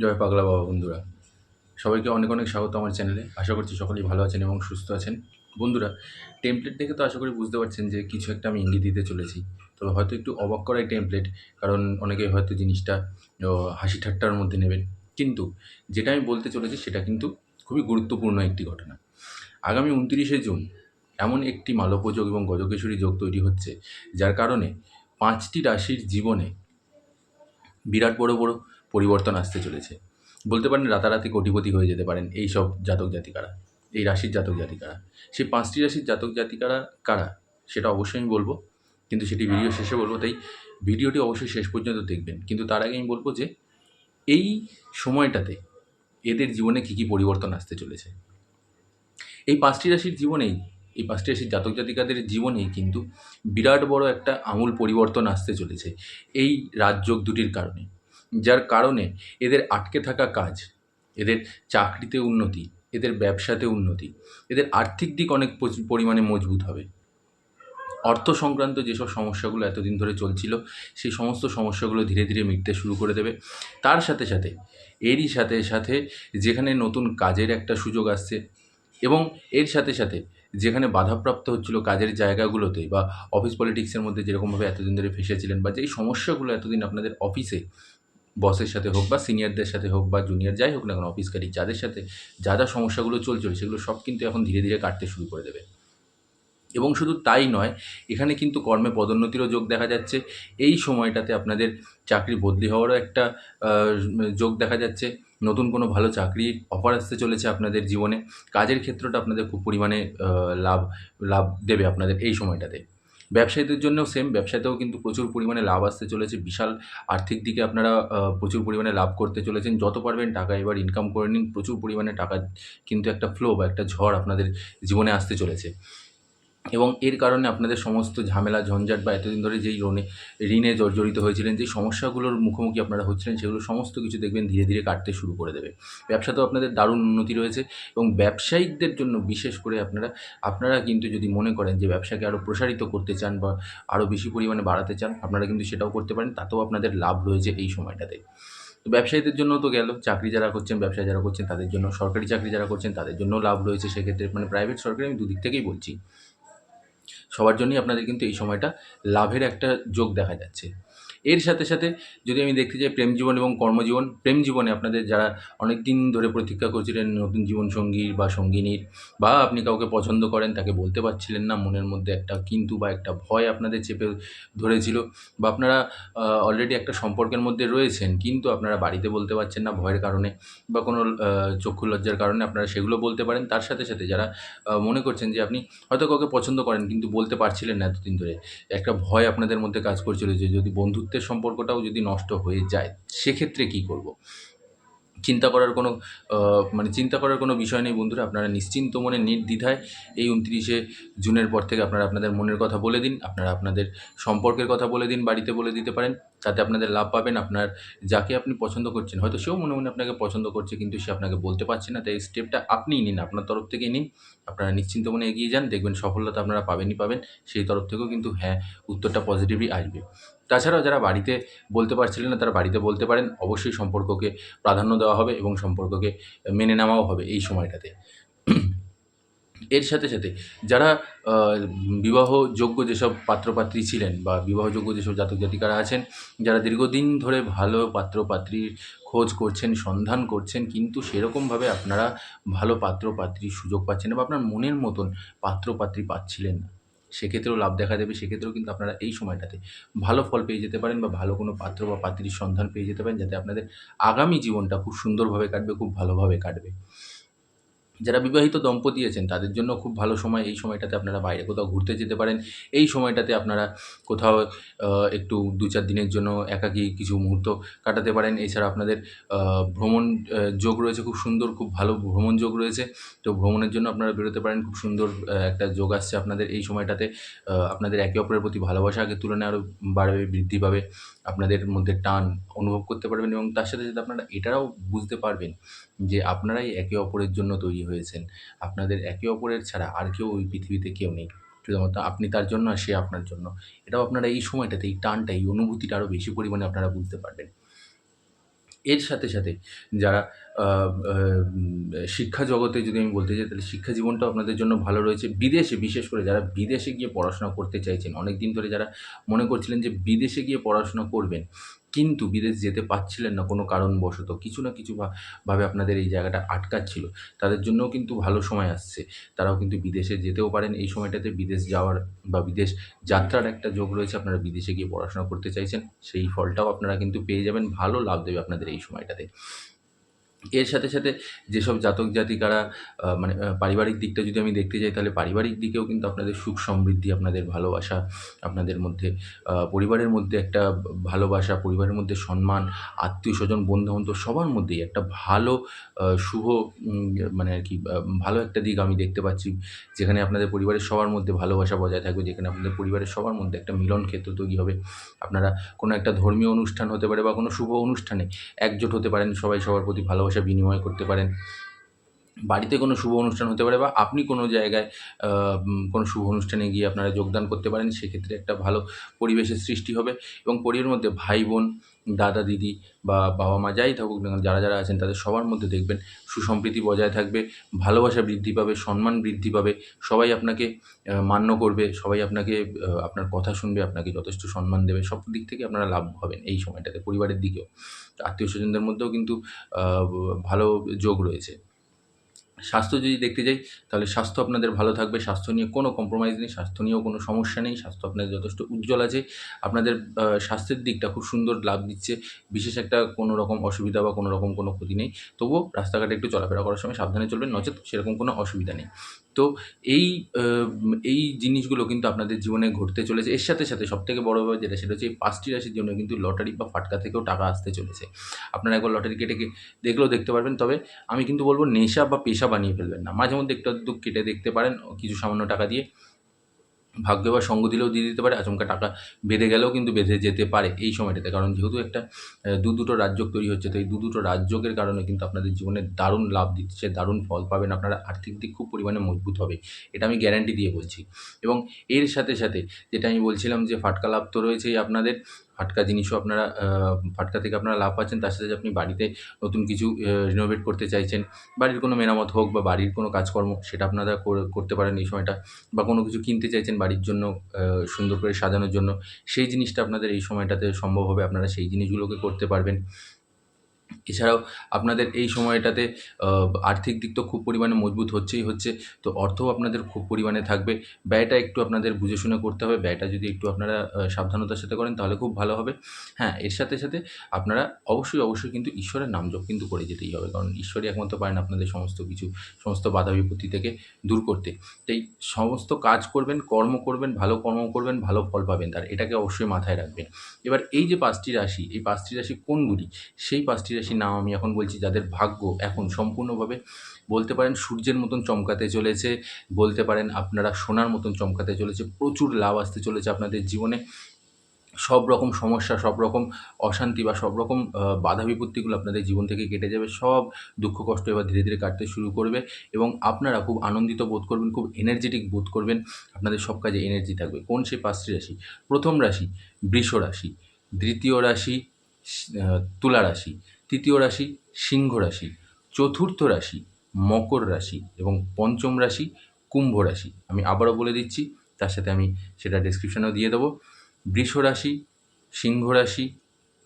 জয় পাগলা বাবা বন্ধুরা। সবাইকে অনেক অনেক স্বাগত আমার চ্যানেলে। আশা করছি সকলেই ভালো আছেন এবং সুস্থ আছেন। বন্ধুরা টেমপ্লেট দেখে তো আশা করি বুঝতে পারছেন যে কিছু একটা আমি ইঙ্গিত দিতে চলেছি। তবে হয়তো একটু অবাক করাই টেমপ্লেট কারণ অনেকে হয়তো জিনিসটা হাসি ঠাট্টার মধ্যে নেবেন। কিন্তু যেটা আমি বলতে চলেছি সেটা কিন্তু খুবই গুরুত্বপূর্ণ একটি ঘটনা। আগামী উনত্রিশে জুন এমন একটি মালব্যযোগ এবং গজকেশরী যোগ তৈরি হচ্ছে, যার কারণে পাঁচটি রাশির জীবনে বিরাট বড় বড় পরিবর্তন আসতে চলেছে। বলতে পারেন রাতারাতি কোটিপতি হয়ে যেতে পারেন এই সব জাতক জাতিকারা, এই রাশির জাতক জাতিকারা। সেই পাঁচটি রাশির জাতক জাতিকারা কারা সেটা অবশ্যই আমি বলব, কিন্তু সেটি ভিডিও শেষে বলব, তাই ভিডিওটি অবশ্যই শেষ পর্যন্ত দেখবেন। কিন্তু তার আগে আমি বলব যে, এই সময়টাতে এদের জীবনে কী কী পরিবর্তন আসতে চলেছে? এই পাঁচটি রাশির জীবনেই, এই পাঁচটি রাশির জাতক জাতিকাদের জীবনেই কিন্তু বিরাট বড় একটা আমূল পরিবর্তন আসতে চলেছে, এই রাজযোগ দুটির কারণে। যার কারণে এদের আটকে থাকা কাজ, এদের চাকরিতে উন্নতি, এদের ব্যবসাতে উন্নতি, এদের আর্থিক দিক অনেক পরিমাণে মজবুত হবে। অর্থ সংক্রান্ত যেসব সমস্যাগুলো এতদিন ধরে চলছিল, সেই সমস্ত সমস্যাগুলো ধীরে ধীরে মিটতে শুরু করে দেবে। তার সাথে সাথে, এরই সাথে সাথে যেখানে নতুন কাজের একটা সুযোগ আসছে এবং এর সাথে সাথে যেখানে বাধাপ্রাপ্ত হচ্ছিল কাজের জায়গাগুলোতে বা অফিস পলিটিক্সের মধ্যে যেরকমভাবে এতদিন ধরে ফেসেছিলেন বা যেই সমস্যাগুলো এতদিন আপনাদের অফিসে বসের সাথে হোক বা সিনিয়রদের সাথে হোক বা জুনিয়র যাই হোক না কেন অফিস কারি যাদের সাথে যা যা সমস্যাগুলো চলছিল সেগুলো সব কিন্তু এখন ধীরে ধীরে কাটতে শুরু করে দেবে। এবং শুধু তাই নয়, এখানে কিন্তু কর্মে পদোন্নতিরও যোগ দেখা যাচ্ছে। এই সময়টাতে আপনাদের চাকরি বদলি হওয়ারও একটা যোগ দেখা যাচ্ছে। নতুন কোনো ভালো চাকরি অফার আসতে চলেছে আপনাদের জীবনে। কাজের ক্ষেত্রটা আপনাদের খুব পরিমাণে লাভ লাভ দেবে আপনাদের এই সময়টাতে। ব্যবসায়ীদের জন্যও সেম ব্যবসাতেও কিন্তু প্রচুর পরিমাণে লাভ আসতে চলেছে। বিশাল আর্থিক দিকে আপনারা প্রচুর পরিমাণে লাভ করতে চলেছেন। যত পারবেন টাকা এবার ইনকাম করে নিন। প্রচুর পরিমাণে টাকা কিন্তু একটা ফ্লো বা একটা ঝড় আপনাদের জীবনে আসতে চলেছে। এবং এর কারণে আপনাদের সমস্ত ঝামেলা, ঝঞ্ঝাট বা এতদিন ধরে যেই ঋণে ঋণে জর্জরিত হয়েছিলেন, যেই সমস্যাগুলোর মুখোমুখি আপনারা হচ্ছিলেন, সেগুলো সমস্ত কিছু দেখবেন ধীরে ধীরে কাটতে শুরু করে দেবে। ব্যবসাতেও আপনাদের দারুণ উন্নতি রয়েছে এবং ব্যবসায়িকদের জন্য বিশেষ করে আপনারা আপনারা কিন্তু যদি মনে করেন যে ব্যবসাকে আরও প্রসারিত করতে চান বা আরও বেশি পরিমাণে বাড়াতে চান, আপনারা কিন্তু সেটাও করতে পারেন, তাতেও আপনাদের লাভ রয়েছে এই সময়টাতে। তো ব্যবসায়ীদের জন্য তো গেল, চাকরি যারা করছেন ব্যবসা যারা করছেন, তাদের জন্য সরকারি চাকরি যারা করছেন, তাদের জন্য লাভ রয়েছে সেক্ষেত্রে মানে প্রাইভেট সরকারি আমি দুদিক থেকেই বলছি। সবার জন্যই আপনাদের কিন্তু এই সময়টা লাভের একটা যোগ দেখা যাচ্ছে। এর সাথে সাথে যদি আমি দেখতে যাই প্রেম জীবন এবং কর্মজীবন প্রেম জীবনে আপনাদের যারা অনেক দিন ধরে প্রতীক্ষা করছিলেন নতুন জীবন জীবনসঙ্গীর বা সঙ্গিনীর বা আপনি কাউকে পছন্দ করেন তাকে বলতে পারছিলেন না, মনের মধ্যে একটা কিন্তু বা একটা ভয় আপনাদের চেপে ধরেছিল বা আপনারা অলরেডি একটা সম্পর্কের মধ্যে রয়েছেন কিন্তু আপনারা বাড়িতে বলতে পারছেন না ভয়ের কারণে বা কোনো চক্ষু লজ্জার কারণে আপনারা সেগুলো বলতে পারেন। তার সাথে সাথে যারা মনে করছেন যে আপনি হয়তো কাউকে পছন্দ করেন কিন্তু বলতে পারছিলেন না এতদিন ধরে, একটা ভয় আপনাদের মধ্যে কাজ করছিল যে যদি বন্ধুত্বের সম্পর্কটাও যদি নষ্ট হয়ে যায়, সেক্ষেত্রে কী করব? চিন্তা করার কোনো মানে চিন্তা করার কোনো বিষয় নেই বন্ধুরা, আপনারা নিশ্চিন্ত মনে নির্দ্বিধায় এই উনত্রিশে জুনের পর থেকে আপনারা আপনাদের মনের কথা বলে দিন, আপনারা আপনাদের সম্পর্কের কথা বলে দিন, বাড়িতে বলে দিতে পারেন, তাতে আপনাদের লাভ পাবেন, আপনার যাকে আপনি পছন্দ করছেন। হয়তো সেও মনে মনে আপনাকে পছন্দ করছে, কিন্তু সে আপনাকে বলতে পারছে না, তাই স্টেপটা আপনিই নিন, আপনার তরফ থেকেই নিন। আপনারা নিশ্চিন্ত মনে এগিয়ে যান, দেখবেন সফলতা আপনারা পাবেনই পাবেন, সেই তরফ থেকেও কিন্তু হ্যাঁ উত্তরটা পজিটিভই আসবে। তাছাড়াও যারা বাড়িতে বলতে পারছিলেন না, তারা বাড়িতে বলতে পারেন। অবশ্যই সম্পর্ককে প্রাধান্য দেওয়া হবে এবং সম্পর্ককে মেনে নেওয়াও হবে এই সময়টাতে। এর সাথে সাথে যারা বিবাহযোগ্য যেসব পাত্রপাত্রী ছিলেন বা বিবাহযোগ্য যেসব জাতক জাতিকারা আছেন, যারা দীর্ঘদিন ধরে ভালো পাত্রপাত্রীর খোঁজ করছেন, সন্ধান করছেন, কিন্তু সেরকমভাবে আপনারা ভালো পাত্রপাত্রীর সুযোগ পাচ্ছেন বা আপনার মনের মতন পাত্রপাত্রী পাচ্ছিলেন না। সেক্ষেত্রেও লাভ দেখা দেবে, সেক্ষেত্রেও কিন্তু আপনারা এই সময়টাতে ভালো ফল পেয়ে যেতে পারেন বা ভালো কোনো পাত্র বা পাত্রীর সন্ধান পেয়ে যেতে পারেন, যাতে আপনাদের আগামী জীবনটা খুব সুন্দরভাবে কাটবে, খুব ভালোভাবে কাটবে। যারা বিবাহিত দম্পতি আছেন, তাদের জন্য খুব ভালো সময় এই সময়টাতে আপনারা বাইরে কোথাও ঘুরতে যেতে পারেন। এই সময়টাতে আপনারা কোথাও একটু দু চার দিনের জন্য একাকী কিছু মুহূর্ত কাটাতে পারেন। এছাড়া আপনাদের ভ্রমণ যোগ রয়েছে খুব সুন্দর, খুব ভালো ভ্রমণ যোগ রয়েছে। তো ভ্রমণের জন্য আপনারা বেরোতে পারেন, খুব সুন্দর একটা যোগ আসছে আপনাদের এই সময়টাতে। আপনাদের একে অপরের প্রতি ভালোবাসা আগের তুলনায় আরও বাড়বে, বৃদ্ধি পাবে। আপনাদের মধ্যে টান অনুভব করতে পারবেন এবং তার সাথে সাথে আপনারা এটাও বুঝতে পারবেন যে আপনারাই একে অপরের জন্য তৈরি হয়েছেন। আপনাদের একে অপরের ছাড়া আর কেউ ওই পৃথিবীতে কেউ নেই। শুধুমাত্র আপনি তার জন্য আর সে আপনার জন্য। এটাও আপনারা এই সময়টাতে এই টানটা এই অনুভূতিটা আরও বেশি পরিমাণে আপনারা বুঝতে পারবেন। এর সাথে সাথে যারা শিক্ষা জগতে যদি আমি বলতে চাই তাহলে শিক্ষা জীবনটাও আপনাদের জন্য ভালো রয়েছে। বিদেশে বিশেষ করে যারা বিদেশে গিয়ে পড়াশোনা করতে চাইছেন, অনেক দিন ধরে যারা মনে করছিলেন যে বিদেশে গিয়ে পড়াশোনা করবেন, কিন্তু বিদেশ যেতে পারছিলেন না কোনো কারণবশত। কিছু না কিছু ভাবে আপনাদের এই জায়গাটা আটকাচ্ছিল। তাদের জন্যও কিন্তু ভালো সময় আসছে। তারাও কিন্তু বিদেশে যেতেও পারেন এই সময়টাতে বিদেশ যাওয়ার বা বিদেশ যাত্রার একটা যোগ রয়েছে। আপনারা বিদেশে গিয়ে পড়াশোনা করতে চাইছেন, সেই ফলটাও আপনারা কিন্তু পেয়ে যাবেন। ভালো লাভ দেবে আপনাদের এই সময়টাতে। এর সাথে, সাথে যেসব জাতক জাতিকারা মানে পারিবারিক দিকটা যদি আমি দেখতে যাই তাহলে পারিবারিক দিকেও কিন্তু আপনাদের সুখ সমৃদ্ধি, আপনাদের ভালোবাসা, আপনাদের মধ্যে পরিবারের মধ্যে একটা ভালোবাসা, পরিবারের মধ্যে সম্মান, আত্মীয়স্বজন, বন্ধু-বান্ধব সবার মধ্যেই একটা ভালো শুভ মানে আর কি ভালো একটা দিক আমি দেখতে পাচ্ছি। যেখানে আপনাদের পরিবারের সবার মধ্যে ভালোবাসা বজায় থাকবে, যেখানে আপনাদের পরিবারের সবার মধ্যে একটা মিলন ক্ষেত্র তৈরি হবে। আপনারা কোনো একটা ধর্মীয় অনুষ্ঠান হতে পারে বা কোনো শুভ অনুষ্ঠানে একজোট হতে পারেন, সবাই সবার প্রতি ভালোবাসা বিনিময় করতে পারেন। বাড়িতে কোনো শুভ অনুষ্ঠান হতে পারে বা আপনি কোনো জায়গায় কোনো শুভ অনুষ্ঠানে গিয়ে আপনারা যোগদান করতে পারেন। সেক্ষেত্রে একটা ভালো পরিবেশের সৃষ্টি হবে এবং পরিবারের মধ্যে ভাই-বোন, দাদা-দিদি বা বাবা-মা যাই থাকুক না যারা, যারা আছেন তাদের সবার মধ্যে দেখবেন সুসম্প্রীতি বজায় থাকবে, ভালোবাসা বৃদ্ধি পাবে, সম্মান বৃদ্ধি পাবে। সবাই আপনাকে মান্য করবে, সবাই আপনাকে আপনার কথা শুনবে, আপনাকে যথেষ্ট সম্মান দেবে। সব দিক থেকে আপনারা লাভ হবেন এই সময়টাতে, পরিবারের দিকেও। আত্মীয় স্বজনদের মধ্যেও কিন্তু ভালো যোগ রয়েছে। স্বাস্থ্য যদি দেখতে যাই, তাহলে স্বাস্থ্য আপনাদের ভালো থাকবে। স্বাস্থ্য নিয়ে কোনো কম্প্রোমাইজ নেই। স্বাস্থ্য নিয়েও কোনো সমস্যা নেই। স্বাস্থ্য আপনাদের যথেষ্ট উজ্জ্বল আছে। আপনাদের স্বাস্থ্যের দিকটা খুব সুন্দর লাভ দিচ্ছে। বিশেষ একটা কোনো রকম অসুবিধা বা কোনো রকম কোনো ক্ষতি নেই। তবুও রাস্তাঘাটে একটু চলাফেরা করার সময় সাবধানে চলবেন, নচেত সেরকম কোনো অসুবিধা নেই। তো এই এই জিনিসগুলো কিন্তু আপনাদের জীবনে ঘটতে চলেছে। এর সাথে, সাথে সবথেকে বড় ব্যাপার যেটা সেটা হচ্ছে এই ৫ টি রাশির জন্য কিন্তু লটারি বা ফাটকা থেকেও টাকা আসতে চলেছে। আপনারা একবার লটারি কেটে দেখলেও দেখতে পারবেন। তবে আমি কিন্তু বলব নেশা বা পেশা বানিয়ে ফেলবেন না। মাঝে মধ্যে একটু আধটু কেটে দেখতে পারেন কিছু সামান্য টাকা দিয়ে। ভাগ্য বা সঙ্গ দিলেও দিয়ে দিতে পারে, আচমকা টাকা বেঁধে গেলেও কিন্তু বেঁধে যেতে পারে এই সময়টাতে। কারণ যেহেতু একটা দু-দুটো রাজযোগ তৈরি হচ্ছে, তো এই দু-দুটো রাজযোগের কারণে কিন্তু আপনাদের জীবনে দারুণ লাভ দিচ্ছে, দারুণ ফল পাবেন। আপনারা আর্থিক দিক খুব পরিমাণে মজবুত হবে। এটা আমি গ্যারান্টি দিয়ে বলছি। এবং এর সাথে, সাথে যেটা আমি বলছিলাম যে ফাটকা লাভ তো রয়েছেই আপনাদের। ফাটকা জিনিসও আপনারা ফাটকা থেকে আপনারা লাভ পাচ্ছেন। তার সাথে, আপনি বাড়িতে নতুন কিছু রিনোভেট করতে চাইছেন। বাড়ির কোনো মেরামত হোক বা বাড়ির কোনো কাজকর্ম সেটা আপনারা কর করতে পারেন এই সময়টা। বা কোনো কিছু কিনতে চাইছেন বাড়ির জন্য সুন্দর করে সাজানোর জন্য। সেই জিনিসটা আপনাদের এই সময়টাতে সম্ভব হবে। আপনারা সেই জিনিসগুলোকে করতে পারবেন। এছাড়াও আপনাদের এই সময়টাতে আর্থিক দিক তো খুব পরিমাণে মজবুত হচ্ছেই হচ্ছে। তো অর্থও আপনাদের খুব পরিমাণে থাকবে। ব্যয়টা একটু আপনাদের বুঝে শুনে করতে হবে। ব্যয়টা যদি একটু আপনারা সাবধানতার সাথে করেন তাহলে খুব ভালো হবে। হ্যাঁ, এর সাথে, সাথে আপনারা অবশ্যই, অবশ্যই কিন্তু ঈশ্বরের নামজপ কিন্তু করে যেতেই হবে। কারণ ঈশ্বরই একমাত্র পারেন আপনাদের সমস্ত কিছু, সমস্ত বাধা বিপত্তি থেকে দূর করতে। তো এই সমস্ত কাজ করবেন, কর্ম করবেন, ভালো কর্ম করবেন, ভালো ফল পাবেন তার। এটাকে অবশ্যই মাথায় রাখবেন। এবার এই যে পাঁচটি রাশি, এই পাঁচটি রাশি কোনগুলি? সেই ৫ টি রাশির নাম আমি এখন বলছি যাদের ভাগ্য এখন সম্পূর্ণভাবে বলতে পারেন সূর্যের মতন চমকাতে চলেছে। বলতে পারেন আপনারা সোনার মতন চমকাতে চলেছে। প্রচুর লাভ আসতে চলেছে আপনাদের জীবনে। সব রকম সমস্যা, সব রকম অশান্তি বা সব রকম বাধা বিপত্তিগুলো আপনাদের জীবন থেকে কেটে যাবে। সব দুঃখ কষ্ট এবার ধীরে, ধীরে কাটতে শুরু করবে এবং আপনারা খুব আনন্দিত বোধ করবেন, খুব এনার্জেটিক বোধ করবেন। আপনাদের সব কাজে এনার্জি থাকবে। কোন সেই ৫ টি রাশি? প্রথম রাশি বৃষ রাশি, দ্বিতীয় রাশি তুলা রাশি, তৃতীয় রাশি সিংহ রাশি, চতুর্থ রাশি মকর রাশি এবং পঞ্চম রাশি কুম্ভ রাশি। আমি আবারও বলে দিচ্ছি, তার সাথে আমি সেটা ডেসক্রিপশনেও দিয়ে দেবো। বৃষ রাশি, সিংহ রাশি,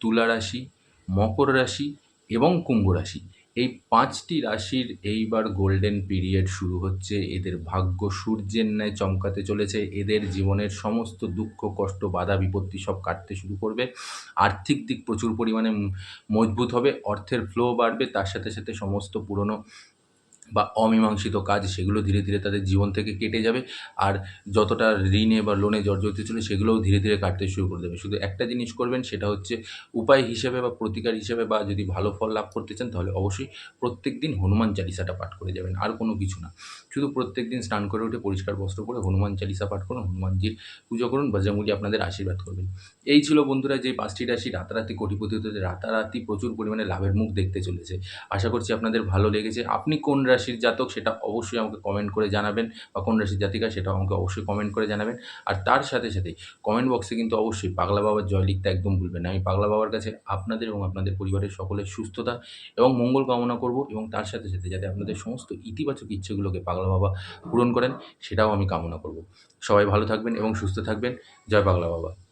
তুলা রাশি, মকর রাশি এবং কুম্ভ রাশি। এই পাঁচটি রাশির এইবার গোল্ডেন পিরিয়ড শুরু হচ্ছে। এদের ভাগ্য সূর্যের ন্যায় চমকাতে চলেছে। এদের জীবনের সমস্ত দুঃখ, কষ্ট, বাধা বিপত্তি সব কাটতে শুরু করবে। আর্থিক দিক প্রচুর পরিমাণে মজবুত হবে। অর্থের ফ্লো বাড়বে। তার সাথে, সাথে সমস্ত পুরনো বা অমীমাংসিত কাজ সেগুলো ধীরে, ধীরে তাদের জীবন থেকে কেটে যাবে। আর যতটা ঋণে বা লোনে জর্জরিত ছিল সেগুলোও ধীরে, ধীরে কাটতে শুরু করে দেবে। শুধু একটা জিনিস করবেন সেটা হচ্ছে উপায় হিসেবে বা প্রতিকার হিসেবে বা যদি ভালো ফল লাভ করতে চান তাহলে অবশ্যই প্রত্যেকদিন হনুমান চালিসাটা পাঠ করে যাবেন। আর কোনো কিছু না। শুধু প্রত্যেক দিন স্নান করে উঠে পরিষ্কার বস্ত্র পরে হনুমান চালিসা পাঠ করুন, হনুমানজির পুজো করুন, বা বজরংবলী আপনাদের আশীর্বাদ করবেন। এই ছিল বন্ধুরা যে পাঁচটি রাশি রাতারাতি কোটিপতি হতে রাতারাতি প্রচুর পরিমাণে লাভের মুখ দেখতে চলেছে। আশা করছি আপনাদের ভালো লেগেছে। আপনি কোন রাশি রাশির জাতক সেটা অবশ্যই আমাকে কমেন্ট করে জানাবেন বা কোন রাশির জাতিকা সেটা আমাকে অবশ্যই কমেন্ট করে জানাবেন। আর তার সাথে সাথে কমেন্ট বক্সে কিন্তু অবশ্যই পাগলা বাবার জয় লিখতে একদম ভুলবেন না। আমি পাগলা বাবার কাছে আপনাদের এবং আপনাদের পরিবারের সকলের সুস্থতা এবং মঙ্গল কামনা করব এবং তার সাথে সাথে যাতে আপনাদের সমস্ত ইতিবাচক ইচ্ছেগুলোকে পাগলা বাবা পূরণ করেন, সেটাও আমি কামনা করব। সবাই ভালো থাকবেন এবং সুস্থ থাকবেন। জয় পাগলা বাবা।